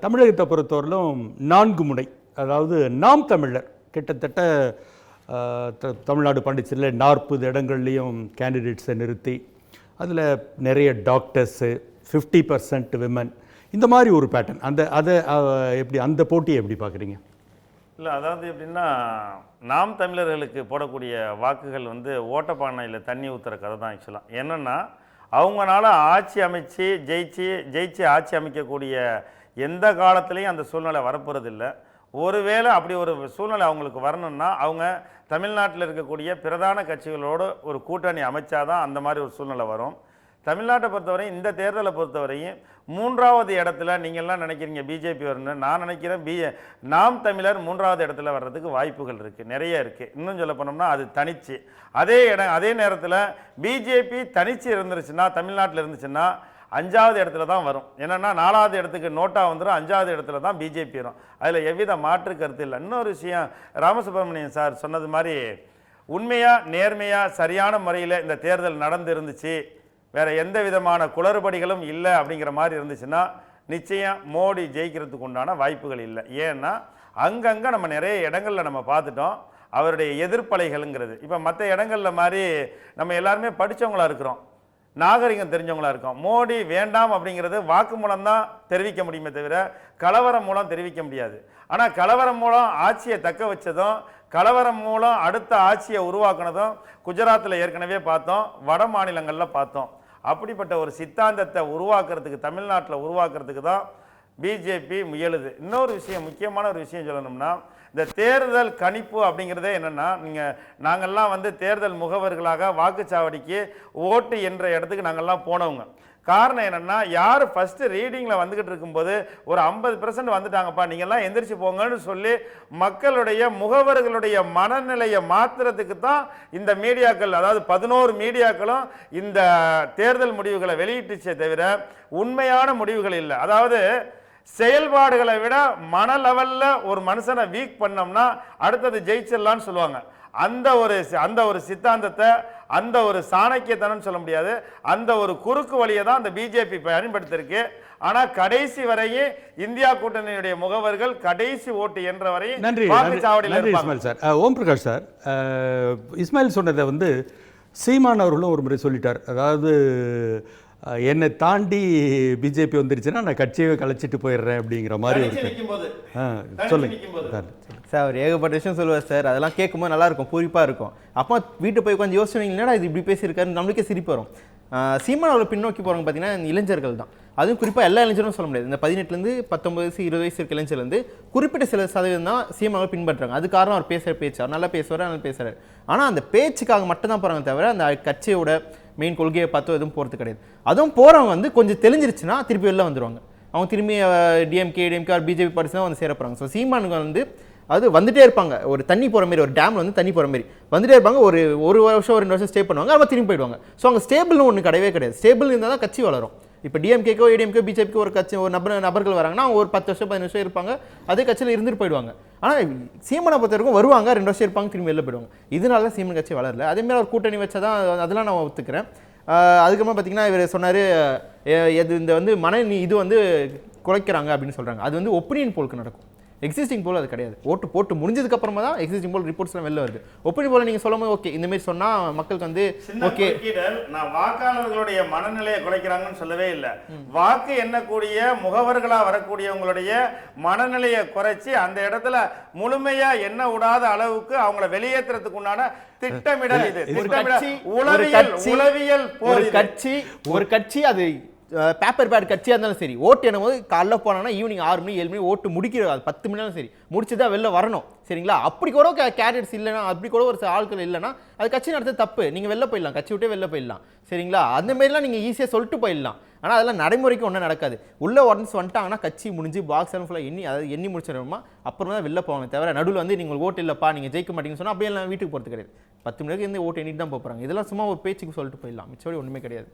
தமிழகத்தை பொறுத்தவரையிலும் நான்கு முனை. அதாவது நாம் தமிழர். கிட்டத்தட்ட த- தமிழ்நாடு பாண்டிச்சேரியில் நாற்பது இடங்கள்லையும் கேண்டிடேட்ஸை நிறுத்தி அதில் நிறைய டாக்டர்ஸு ஃபிஃப்டி பர்சன்ட் விமன் இந்த மாதிரி ஒரு பேட்டர்ன் அந்த அதை எப்படி அந்த போட்டியை எப்படி பார்க்குறீங்க? இல்லை அதாவது எப்படின்னா நாம் தமிழர்களுக்கு போடக்கூடிய வாக்குகள் வந்து ஓட்டப்பானையில் தண்ணி ஊற்றுற கதை தான் ஆக்சுவலாக என்னென்னா அவங்களால ஆட்சி அமைச்சு ஜெயிச்சு ஜெயிச்சு ஆட்சி அமைக்கக்கூடிய எந்த காலத்துலேயும் அந்த சூழ்நிலை வரப்போகிறதில்ல ஒருவேளை அப்படி ஒரு சூழ்நிலை அவங்களுக்கு வரணும்னா அவங்க தமிழ்நாட்டில் இருக்கக்கூடிய பிரதான கட்சிகளோடு ஒரு கூட்டணி அமைச்சாதான் அந்த மாதிரி ஒரு சூழ்நிலை வரும். தமிழ்நாட்டை பொறுத்தவரையும் இந்த தேர்தலை பொறுத்தவரையும் மூன்றாவது இடத்துல நீங்கள்லாம் நினைக்கிறீங்க பிஜேபி வரணும்னு நான் நினைக்கிறேன் பி நாம் தமிழர் மூன்றாவது இடத்துல வர்றதுக்கு வாய்ப்புகள் இருக்குது நிறைய இருக்குது இன்னும் சொல்ல போனோம்னா அது தனிச்சு. அதே இடம் அதே நேரத்தில் பிஜேபி தனிச்சு இருந்துருச்சுன்னா தமிழ்நாட்டில் இருந்துச்சுன்னா அஞ்சாவது இடத்துல தான் வரும். என்னென்னா நாலாவது இடத்துக்கு நோட்டா வந்துடும் அஞ்சாவது இடத்துல தான் பிஜேபி வரும். அதில் எவ்வித மாற்று கருத்து இல்லை. இன்னொரு விஷயம் ராமசுப்ரமணியன் சார் சொன்னது மாதிரி உண்மையாக நேர்மையாக சரியான முறையில் இந்த தேர்தல் நடந்து இருந்துச்சு வேற எந்த விதமான குளறுபடிகளும் இல்லை அப்படிங்கிற மாதிரி இருந்துச்சுன்னா நிச்சயம் மோடி ஜெயிக்கிறதுக்கு உண்டான வாய்ப்புகள் இல்லை. ஏன்னா அங்கங்கே நம்ம நிறைய இடங்களில் நம்ம பார்த்துட்டோம். அவருடைய எதிர்ப்பலைகள்ங்கிறது. இப்போ மற்ற இடங்கள்ல மாதிரி நம்ம எல்லாருமே படிச்சவங்களா இருக்கிறோம். நாகரிகம் தெரிஞ்சவங்களா இருக்கும். மோடி வேண்டாம் அப்படிங்கிறது வாக்கு மூலம் தான் தெரிவிக்க முடியுமே தவிர கலவரம் மூலம் தெரிவிக்க முடியாது. ஆனால் கலவரம் மூலம் ஆட்சியை தக்க வச்சதும் கலவரம் மூலம் அடுத்த ஆட்சியை உருவாக்குனதும் குஜராத்தில் ஏற்கனவே பார்த்தோம் வட மாநிலங்களில் பார்த்தோம். அப்படிப்பட்ட ஒரு சித்தாந்தத்தை உருவாக்குறதுக்கு தமிழ்நாட்டில் உருவாக்குறதுக்கு தான் பிஜேபி முயலுது. இன்னொரு விஷயம் முக்கியமான ஒரு விஷயம் சொல்லணும்னா இந்த தேர்தல் கணிப்பு அப்படிங்கிறதே என்னென்னா நீங்கள் நாங்கள்லாம் வந்து தேர்தல் முகவர்களாக வாக்குச்சாவடிக்கு ஓட்டு என்ற இடத்துக்கு நாங்கள்லாம் போனவங்க. காரணம் என்னென்னா யார் ஃபஸ்ட்டு ரீடிங்கில் வந்துக்கிட்டு இருக்கும்போது ஒரு ஐம்பது பர்சன்ட் வந்துட்டாங்கப்பா நீங்கள்லாம் எந்திரிச்சு போங்கன்னு சொல்லி மக்களுடைய முகவர்களுடைய மனநிலையை மாற்றுறதுக்கு தான் இந்த மீடியாக்கள் அதாவது பதினோரு மீடியாக்களும் இந்த தேர்தல் முடிவுகளை வெளியிட்டுச்சே தவிர உண்மையான முடிவுகள் இல்லை. அதாவது செயல்பாடுகளை விட மன லெவல்ல ஒரு மனுஷனை வீக் பண்ணோம்னா அடுத்தது ஜெயிச்சிடலாம்னு சொல்லுவாங்க. அந்த ஒரு அந்த ஒரு சித்தாந்தத்தை அந்த ஒரு சாணக்கியத்தனம் சொல்ல முடியாது. அந்த ஒரு குறுக்கு வழியை தான் அந்த பிஜேபி பயன்படுத்திருக்கு ஆனா கடைசி வரையும் இந்தியா கூட்டணியுடைய முகவர்கள் கடைசி ஓட்டு என்ற வரையும் நன்றி. இஸ்மாயில் சார். ஓம் பிரகாஷ் சார். இஸ்மாயில் சொன்னதை வந்து சீமான் அவர்களும் ஒரு முறை சொல்லிட்டார். அதாவது என்னை தாண்டி பிஜேபி வந்துருச்சுன்னா நான் கட்சியை கலைச்சிட்டு போயிடுறேன் அப்படிங்கிற மாதிரி இருக்கு சொல்லுங்க. சார் அவர் ஏகப்பட்ட விஷயம் சொல்லுவார் சார். அதெல்லாம் கேட்கும்போது நல்லா இருக்கும் பூரிப்பாக இருக்கும். அப்போ வீட்டு போய் கொஞ்சம் யோசிச்சு என்னடா இது இப்படி பேசியிருக்காரு நம்மளுக்கே சிரிப்பு வரும். சீமான் அவரை பின்னோக்கி போகிறவங்க பார்த்தீங்கன்னா இந்த இளைஞர்கள் தான். அதுவும் குறிப்பாக எல்லா இளைஞரும் சொல்ல முடியாது. இந்த பதினெட்டுலேருந்து பத்தொம்பது வயசு இருபது வயசு இருக்க இளைஞர்லேருந்து குறிப்பிட்ட சில சதவீதம் தான் சீமான் அவரை பின்பற்றுறாங்க. அது காரணம் அவர் பேசுகிற பேச்சு. அவர் நல்லா பேசுவார் நல்லா பேசுகிறார் ஆனால் அந்த பேச்சுக்காக மட்டும் தான் போகிறாங்க தவிர அந்த கட்சியோட மெயின் கொள்கையை பார்த்தோ எதுவும் போகிறது கிடையாது. அதுவும் போகிறவங்க வந்து கொஞ்சம் தெளிஞ்சிருச்சுன்னா திருப்பி வெளில வந்துடுவாங்க அவங்க திரும்பி டிஎம்கே டிஎம்கே பிஜேபி பார்ட்டி தான் வந்து சேர போகிறாங்க ஸோ சீமானுங்க வந்து அது வந்துட்டே இருப்பாங்க. ஒரு தண்ணி போகிற மாதிரி ஒரு டேமில் வந்து தண்ணி போகிற மாதிரி வந்துட்டே இருப்பாங்க. ஒரு ஒரு வருஷம் ரெண்டு வருஷம் ஸ்டே பண்ணுவாங்க. அப்புறம் திரும்பி போயிடுவாங்க. ஸோ அங்கே ஸ்டேபிள்னு ஒன்று கிடையவே கிடையாது. ஸ்டேபிள் இருந்தால் தான் கட்சி வளரும். இப்போ டிஎம்கேக்கோ ஏடிஎம்கே பிஜேபிக்கோ ஒரு கட்சி ஒரு நபர் நபர்கள் வராங்கன்னா ஒரு பத்து வருஷம் பதினஞ்சு வருஷம் இருப்பாங்க. அதே கட்சியில் இருந்துட்டு போயிடுவாங்க. ஆனால் சீமனை பொறுத்த வரைக்கும் வருவாங்க ரெண்டு வருஷம் இருப்பாங்க திரும்பி வெளில போயிடுவாங்க. இதனால தான் சீமன் கட்சி வளரல. அதே மாதிரி ஒரு கூட்டணி வச்சா தான் அதெல்லாம் நான் ஒத்துக்கிறேன். அதுக்கப்புறம் பார்த்தீங்கன்னா இவர் சொன்னார் எது இந்த வந்து மன இது வந்து குறைக்கிறாங்க அப்படின்னு சொல்கிறாங்க அது வந்து ஒப்பீனியன் போலுக்கு நடக்கும். எக்ஸிஸ்டிங் போல் அது கிடையாது. ஓட்டு போட்டு முடிஞ்சதுக்கு அப்புறமா தான் எக்ஸிஸ்டிங் போல் ரிப்போர்ட்ஸ்லாம் வெளில வருது. ஒப்பீனியன் போல நீங்கள் சொல்லும் போது ஓகே இந்த மாதிரி சொன்னால் மக்களுக்கு வந்து ஓகே நான் வாக்காளர்களுடைய மனநிலையை குறைக்கிறாங்கன்னு சொல்லவே இல்லை. வாக்கு எண்ணக்கூடிய முகவர்களா வரக்கூடியவங்களுடைய மனநிலையை குறைச்சி அந்த இடத்துல முழுமையா எண்ண விடாத அளவுக்கு அவங்கள வெளியேற்றுறதுக்கு உண்டான திட்டமிடல் இது. உளவியல் உளவியல் ஒரு இது. கட்சி ஒரு கட்சி அது பேப்பர் பேட் கட்சியாக இருந்தாலும் சரி ஓட்டு என்னும் போது காலைல போனாங்கன்னா ஈவினிங் ஆறு மணி ஏழு மணி ஓட்டு முடிக்கிற அது பத்து மணி சரி முடிச்சு தான் வெளில வரணும். சரிங்களா? அப்படி கூட கேண்டிடேட்ஸ் இல்லைன்னா அப்படி கூட ஒரு சில ஆட்கள் இல்லைன்னா அது கட்சி நடத்த தப்பு. நீங்கள் வெளில போயிடலாம். கட்சி விட்டே வெளில போயிடலாம். சரிங்களா? அந்த மாதிரிலாம் நீங்கள் ஈஸியாக சொல்லிட்டு போயிடலாம். ஆனால் அதெல்லாம் நடைமுறைக்கு ஒன்றும் நடக்காது. உள்ளே ஒன்ஸ் வந்துட்டாங்கன்னா கட்சி முடிஞ்சு பாக்ஸ் எல்லாம் ஃபுல்லாக எண்ணி அதாவது எண்ணி முடிச்சிடணுமா? அப்புறம் தான் வெளில போவாங்க தவிர நடுவில் வந்து நீங்கள் ஓட்டு இல்லைப்பா நீங்கள் ஜெயிக்க மாட்டீங்கன்னு சொன்னால் அப்படியே எல்லாம் வீட்டுக்கு போகிறது கிடையாது. பத்து மணிக்கு இருந்து ஓட்டு எண்ணிட்டு தான் போகிறாங்க இதெல்லாம் சும்மா ஒரு பேச்சுக்கு சொல்லிட்டு போயிடலாம். மிச்சபடி ஒன்றுமே கிடையாது.